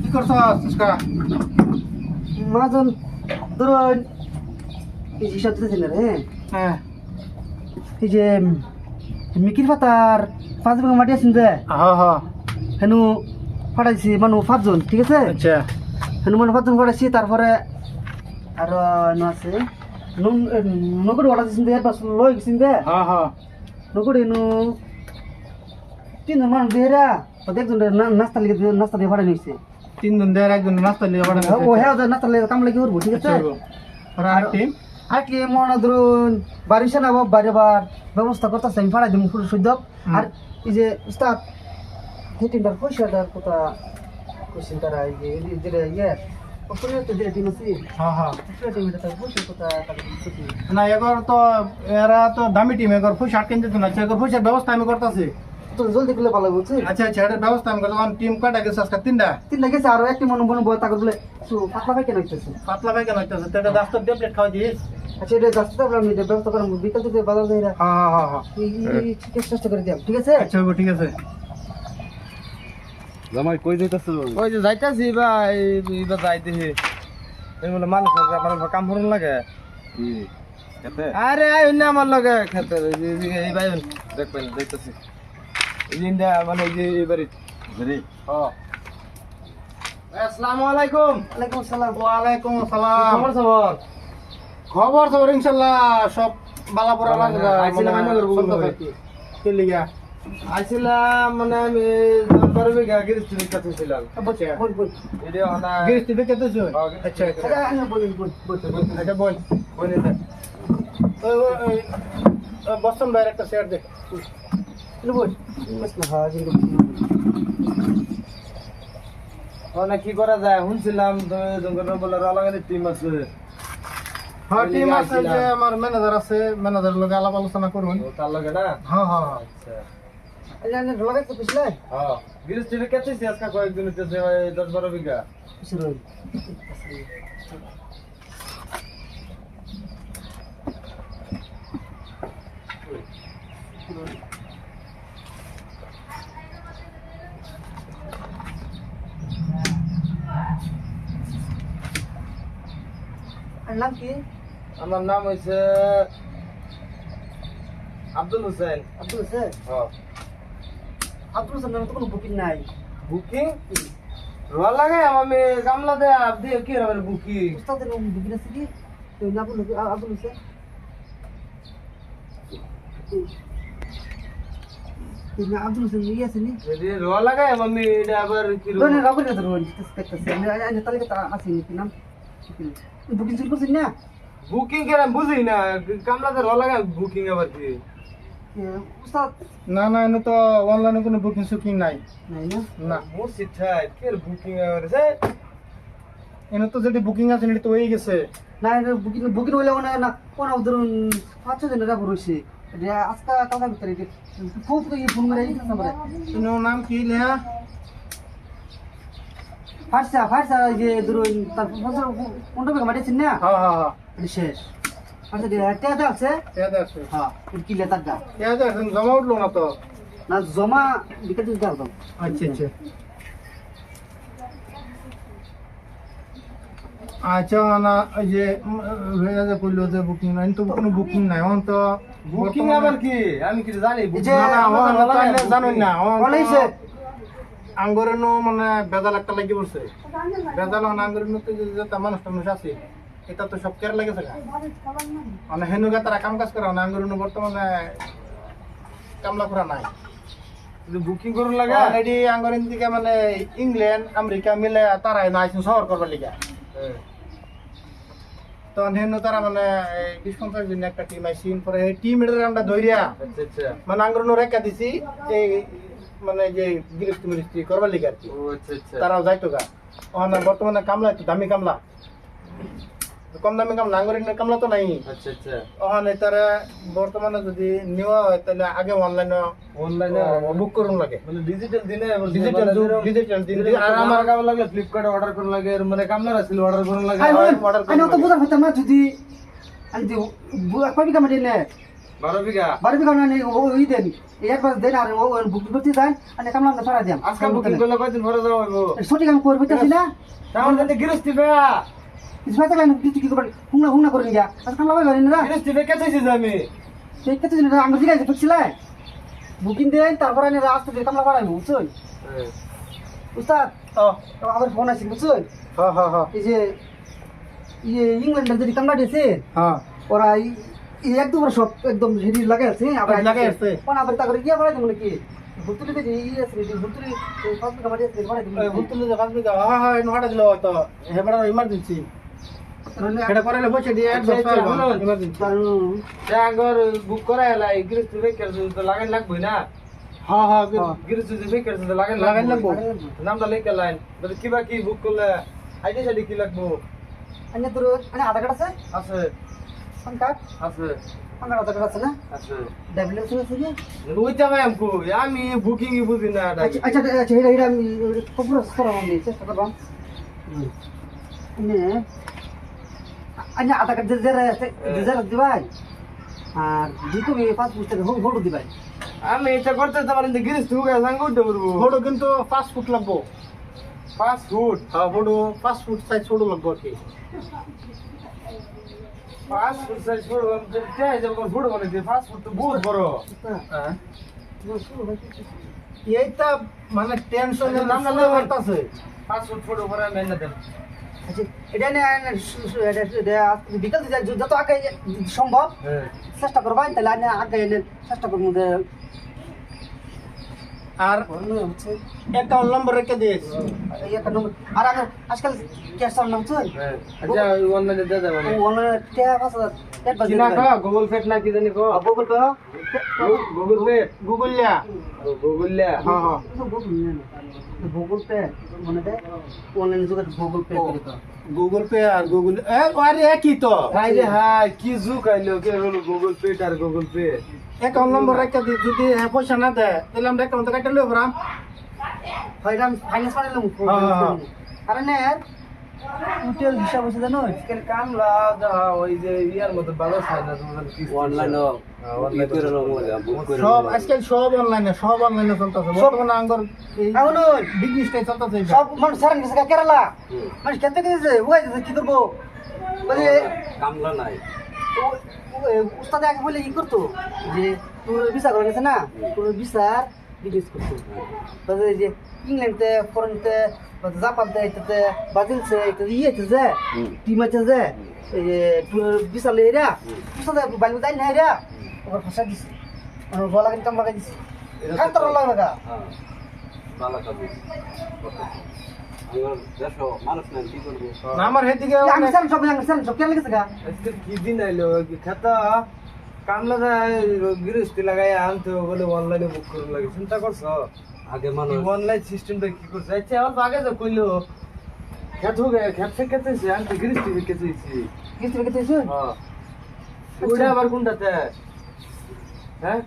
কি করছ সুস্কা মাজন ধরুন এই যে রে হ্যাঁ? এই যে মিকির পাতার পাঁচ বিঘা মাটি আছেন যে? হ্যাঁ হ্যাঁ হেনু ফাটাইছি মানুষ পাঁচজন ঠিক আছে? আচ্ছা। হেনু মানুষ পাঁচজন ফাটাইছি তারপরে আর লই গেছেন হ্যাঁ হ্যাঁ নাস্তা লিখে নাস্তা দিয়ে একজন নাস্তা ও হ্যাঁ নাস্তা লিখে কাম ঠিক আছে? আর টিম আর কি মনে ধরুন বার ব্যবস্থা করতেছে আমি ফাড়াই দিব ফুল সদ্য আর এই যে উস্তাদ হিটিংটার পয়সাটার কথা কোশ্চেন তারা এই যে ইয়ে হ্যাঁ হ্যাঁ না এগর তো এরা তো দামি টিম এগর ফুস আটকেন না এগর ফুসের ব্যবস্থা আমি করতেছি তো জলদি করলে ভালো বলছি আচ্ছা আচ্ছা এটার ব্যবস্থা আমি করলাম টিম কয়টা গেছে আজকে তিনটা তিন লাগেছে আর একটি মনে মনে বলে তাকে বলে একটু পাতলা পাই কেন হইতেছে পাতলা পায়খানা হইতেছে তো এটা রাস্তার ট্যাবলেট খাওয়া দিস আচ্ছা এটা যাচ্ছে তো আমি ব্যবস্থা করাম বিকাল থেকে বাজার যাই হ্যাঁ হ্যাঁ হ্যাঁ ঠিক চেষ্টা করে দিলাম ঠিক আছে আচ্ছা ঠিক আছে জামাই কই যাইতাছ ওই যে যাইতাছি বা এইবার যাইতেছি। এই বলে মানুষ আছে, আমার কাম করুন লাগে। কি? আরে আইন না আমার লগে খেতে। এই ভাই দেখবেন যাইতেছি। এই দিনটা মানে এই যে এবারে জেরি আসসালামু আলাইকুম। ওয়ালাইকুম আসসালাম। ওয়ালাইকুম আসসালাম। খবর খবর? খবর খবর ইনশাল্লাহ সব বালাপুরা লাগে আইছিলাম আমি করব বলে। কি লিগা আইছিলাম মানে আমি কাছে ছিলাম আচ্ছা গিরিস্তি আচ্ছা আচ্ছা। বল বল একটা শেয়ার কি করা যায়? শুনছিলাম বলে টিম আছে। হ্যাঁ টিম আছে যে আমার ম্যানেজার আছে ম্যানেজারের লগে আলাপ আলোচনা করুন। তার লগে না? হ্যাঁ হ্যাঁ হ্যাঁ। আচ্ছা। নাম কি? আমার নাম হয়েছে আব্দুল হোসেন। আব্দুল স্যার হ্যাঁ। আব্দুল নামে তো কোনো বুকিং নাই। বুকিং রোয়া লাগে আমি গামলা দে আপনি কি রবেন বুকিং উস্তাদের বুকিং আছে কি? তো না আব্দুল আব্দুল স্যার না আব্দুল স্যার ইয়ে আছে নি? রোয়া লাগে আমি এটা আবার কি রাখো না রোন স্পেক্টাস আমি আমি তাহলে তো আছে কি নাম? বুকিং শুরু করছিস না? বুকিং কেন বুঝি না গামলা দে রোয়া লাগে বুকিং আবার কি? উস্তাদ না না এনে তো অনলাইনে কোনো বুকিং সুকিং নাই। নাই না? না। মুর্শিদ ঠাই কে বুকিং সে এনে তো যদি বুকিং আছে এটা তো হয়ে গেছে। না বুকিং বুকিং হইলে না না কোন ধরুন পাঁচ ছ দিন রাখব রয়েছে এটা আজকে কালকা ভিতরে এটা খুব ফোন করে এই নাম্বারে নাম কি লেহা ফার্সা ফার্সা যে ধরুন তার কোনটা বেগে মাটিছেন না? হ্যাঁ হ্যাঁ হ্যাঁ। শেষ। আচ্ছা আছে? আছে। হ্যাঁ কি লেতার দা ইয়াদে আছে জমা উঠল না তো। না জমা দিতে আচ্ছা আচ্ছা। আচ্ছা না ওই যে বুকিং নাই তো কোনো বুকিং নাই অন তো বুকিং আবার কি? আমি কি জানি না না। অন তো আইলে না অন বলেছে আঙ্গুরে মানে বেজাল একটা লাগি পড়ছে। বেজাল অন আঙ্গুরে নো তো যে যে মানুষ টানুষ আছে। এটা তো সব কেয়ার লাগে থাকে মানে হেনুগা তারা কাম কাজ করে না আঙ্গুরে নো বর্তমানে কামলা করা নাই। বুকিং করুন লাগে। অলরেডি আঙ্গুরের দিকে মানে ইংল্যান্ড আমেরিকা মিলে তারাই না আইসেন শহর করবার লিগা। তো হেনু তারা মানে বিশ পঞ্চাশ দিন একটা টিম আইসিন পরে টিম এটার আমরা ধরিয়া আচ্ছা আচ্ছা। মানে আঙ্গুর রেখা দিছি এই মানে যে গিরিস্তি মিরিস্তি করবার লিগা আর কি। আচ্ছা তারাও যাইতো গা। বর্তমানে কামলা একটু দামি কামলা। কম দামি কাম নাঙ্গরিক কামলা তো নাই। আচ্ছা আচ্ছা। ওখানে তারা বর্তমানে যদি নেওয়া হয় তাহলে আগে অনলাইনে অনলাইনে বুক করুন লাগে। মানে ডিজিটাল দিনে ডিজিটাল যুগ ডিজিটাল দিন আর আমার কাম লাগলে ফ্লিপকার্টে অর্ডার করা লাগে এর মানে কামলা ছিল অর্ডার করা লাগে order আই করব তো বুঝার হইতাম না যদি আমি যে বুয়া নে বিঘা বিঘা? মানে ওই দেন একবার দেন আর ও বুকিং করতে যাই আর কামলা না ছড়া দিয়াম। আজকে বুকিং করলে কয়দিন পরে যাওয়া হইব? সঠিক আমি করব না? তাহলে গৃহস্থী বে কিছু হয়তো আমি কিছু কি করবেন হুংনা হুংনা করে নিয়া আর কামলা পাই পারি না গৃহস্থী বে কেটেছি আমি। সেই ক্ষেত্রে যদি আমরা জিজ্ঞাসা করছিলাম বুকিং দেন তারপর আমি আসতে দিয়ে কামলা বাড়াইবো বুঝছেন উস্তাদ ও তো আবার ফোন আছে বুঝছেন হ্যাঁ হ্যাঁ হ্যাঁ এই যে ইয়ে ইংল্যান্ডের যদি কামলা দিয়েছে হ্যাঁ ওরা একদম সব একদম হেরি আছে আবার আছে। কোন আবার তারপরে ইয়ে বাড়াই দেবো নাকি? ইমার্জেন্সি সেটা করাইলে বসে দিয়ে আচ্ছা, আচ্ছা, শুনুন। ইমার্জেন্সি আগর বুক করা এলা গৃহস্থী বে কেটেছি তো লাগাই লাগবে না? হ্যাঁ হ্যাঁ গৃহস্থী বে কেটেছি তো লাগাই লাগাই লাগবো। নামটা লিখে লাইন। কিবা কি বুক করলে? আইডি সাইডি কি লাগবো? আমি তোর মানে আধার কার্ড আছে? আছে। আমকু আমি বুকিং বুঝি না আচ্ছা আচ্ছা আচ্ছা এটা এটা আমি পুরো করা আমি চেষ্টা করবাম নে। আচ্ছা আধার কার্ড যে দিবাই? আর পাঁচ পুস্তক হোল্ড দিবাই। আমি এটা করতে তো পারি গৃহস্থী হুকে সাঙ্গ উঠতে পারব। ফটো কিন্তু পাঁচ ফুট লাগবো। পাঁচ ফুট? হ্যাঁ ফটো পাঁচ ফুট সাইজ ফটো লাগবো আর কি। পাঁচ ফুট সাইজ ফুট চাই যাব ফুট বানাইতে পাঁচ ফুট তো বহুত বড়। হ্যাঁ। এইটা মানে টেনশন নাম না নাম করতেছে পাঁচ ফুট ফুট উপরে আমি এনে দেন আচ্ছা এটা নে বিকাল যত আগে সম্ভব হ্যাঁ। চেষ্টা করবা তাহলে আগে চেষ্টা করব আর অ্যাকাউন্ট নম্বর রেখে নম্বর। আর আমি আজকাল ক্যাশ নাম চল হ্যাঁ আচ্ছা অনলাইনে টাকা কো গুগল পে না কি জানি কো Google Pay Google Pay Google লিয়া। গুগল লে হ্যাঁ হ্যাঁ। গুগল পে মানে দেয় অনলাইনে যোগে গুগল পে করে তো গুগল পে আর গুগল আরে একই তো। হাই রে হাই কি জুক আইলো কে হলো গুগল পে আর গুগল পে অ্যাকাউন্ট নম্বর রেখে দিই যদি হ্যাঁ পয়সা না দেয় তাহলে আমরা অ্যাকাউন্ট কাটে লইব রাম। হয়তো আমি ফাইন্যান্স হ্যাঁ, হ্যাঁ। কারণ টোটাল হিসাব হচ্ছে জানো? আজকাল কামলা যা ওই যে ইয়ার মতো ভালো কি অনলাইন সব আজকাল সব অনলাইনে সব অনলাইনে চলতেছে। বর্তমানে আঙ্গর এখন বিজনেসটাই চলতেছে সব মানুষ সারান গেছে কেরালা। মানুষ খেতে গেছে উগাই কি করব? কামলা নাই। ও- উস্তাদে আগে বলে ই করতো যে তোর ভিসা করে গেছে না তোর ভিসার বিদেশ করতো। এই যে ইংল্যান্ডতে ফরেনতে জাপানতে এটাতে ব্রাজিলতে এটা ইয়েতে যে টিম আছে যে লই এরা উস্তাদে বাইরে যাই না এরা ওর ভাষা দিছে। ওর গলা কিন্তু কাম লাগাই দিছে খান লাগা হ্যাঁ ভালো কাজ আমার হেদিকে সারান সব আমি সারান সব কেন লেগেছে গা? আজকাল কি দিন আইলো? খাতা? কামলা যা গৃহস্থী লাগাই আনতে বলে অনলাইনে বুক করুন লাগে। চিন্তা করছ? আগে মানুষ অনলাইন সিস্টেমটা কি করছে? আচ্ছা অল্প আগে তো কইলো। খেত হোক খেত থেকে খেতেছে আনতে গৃহস্থী খেতেছি? কিছু কিছু হ্যাঁ। ওইটা আবার কোনটাতে? হ্যাঁ?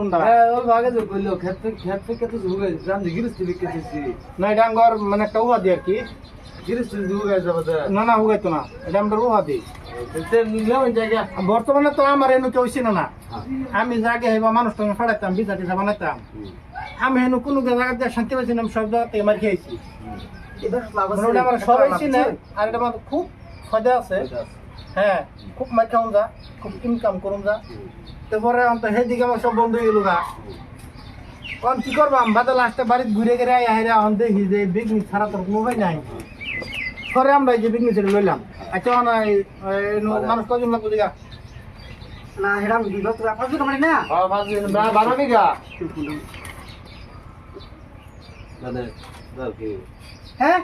কোনটা? হ্যাঁ কইলো খেত খেত থেকে থেকে খেতেছি না এটা মানে একটা উহা দিই আর কি। যাবে না না হুগাইতো না। এটা আমরা উহা দিই নিলাম জায়গা বর্তমানে তো আমার এনু কেউ ছিল না। আমি জাগে হেবা মানুষ তো ফাড়াইতাম বিজা টিজা বানাইতাম। আমি হেনু কোনো জায়গা দিয়ে শান্তি পাইছি না আমি সব জায়গাতে মার খেয়েছি। মানে সবাই চিনে আর এটা আমার খুব ফায়দা আছে। হ্যাঁ খুব খাওয়া যা খুব ইনকাম করুন যা। তারপরে অন্ত সেদিকে আমার সব বন্ধ হয়ে গেল গা। কারণ কি করবাম বাদল আসতে বাড়িতে ঘুরে গেলে আই হাইরা অন দেখি যে বিজনেস ছাড়া তোর মোবাইল নাই। পরে আমরা এই যে বিজনেস লইলাম। আচ্ছা না মানুষ কজন লাগবে দিঘা না হেরাম দিল তো আপনার কি মানে না? বারো বিঘা মানে হ্যাঁ?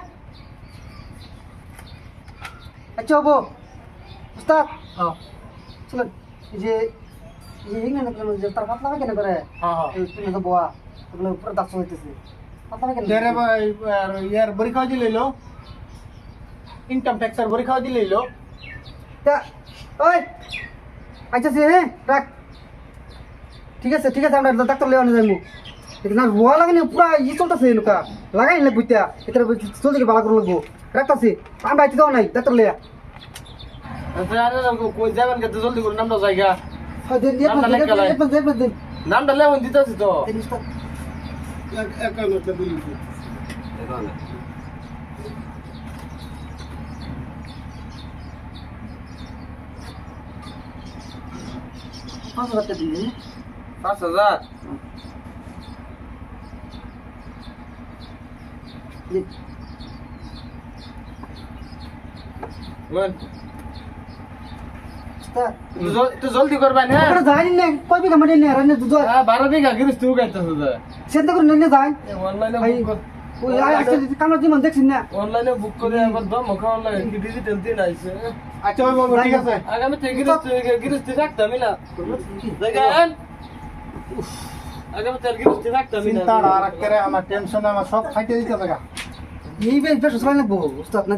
আচ্ছা চলেন এই যে যে হিংনা কেন যে তার পাতলা কেন করে। হ্যাঁ এই তুমি তো বোয়া ওগুলো পুরো দাস হইতেছে পাতলা কেন তেরে ইয়ার পরীক্ষা দিলে ইনকাম ট্যাক্সের দিলে তা ওই আচ্ছা সে হ্যাঁ রাখ। ঠিক আছে ঠিক আছে আমরা ডাক্তার লেওয়া যাইমু। এটা না রোয়া পুরা ই চলতেছে এনুকা। লাগাই না বুঝতে এটা চলতে বালা করে লাগবো। রাখতাছি আমরা আইতে নাই ডাক্তার লেয়া কই যাবেন জলদি করে নামটা জায়গা। নামটা। নামটা দিতেছি তো পাঁচ হাজার জলদি আমরা যাই না কয় বিঘা মাটি নিয়ে রান্না দুধ? হ্যাঁ, বারো বিঘা গিরিস তুই গাইতেছ সেদ্ধ করে নিয়ে যাই অনলাইনে ভাই, বুক কর ওই আজকে কামড় জীবন দেখছিস না। অনলাইনে বুক করে আবার দম খাওয়ার লাগে কি ডিজিটাল দিন আইছে? আচ্ছা ওই বাবু ঠিক আছে। আগামী থেকে গিরিস গিরিস তুই রাখতামই না। দেখেন? আগামী থেকে গিরিস তুই রাখতামই না। চিন্তা আর করে আমার টেনশনে আমার সব খাইতে দিতে থাকা এই বেশ বেশ লাগবো উস্তাদ না